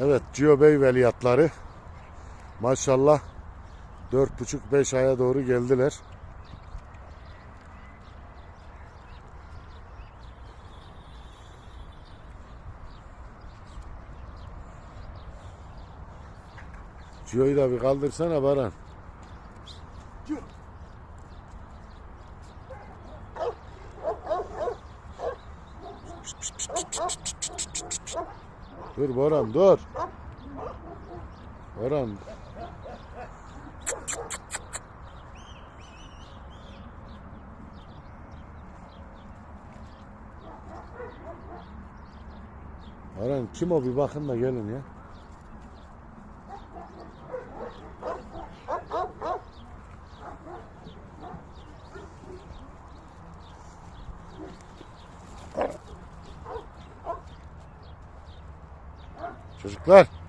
Evet Cio Bey veliyatları maşallah 4,5-5 aya doğru geldiler. Cio'yu da bir kaldırsana Baran. Dur Boran dur. Boran. Boran kim o bir bakın da gelin ya. Çocuklar. Şşt.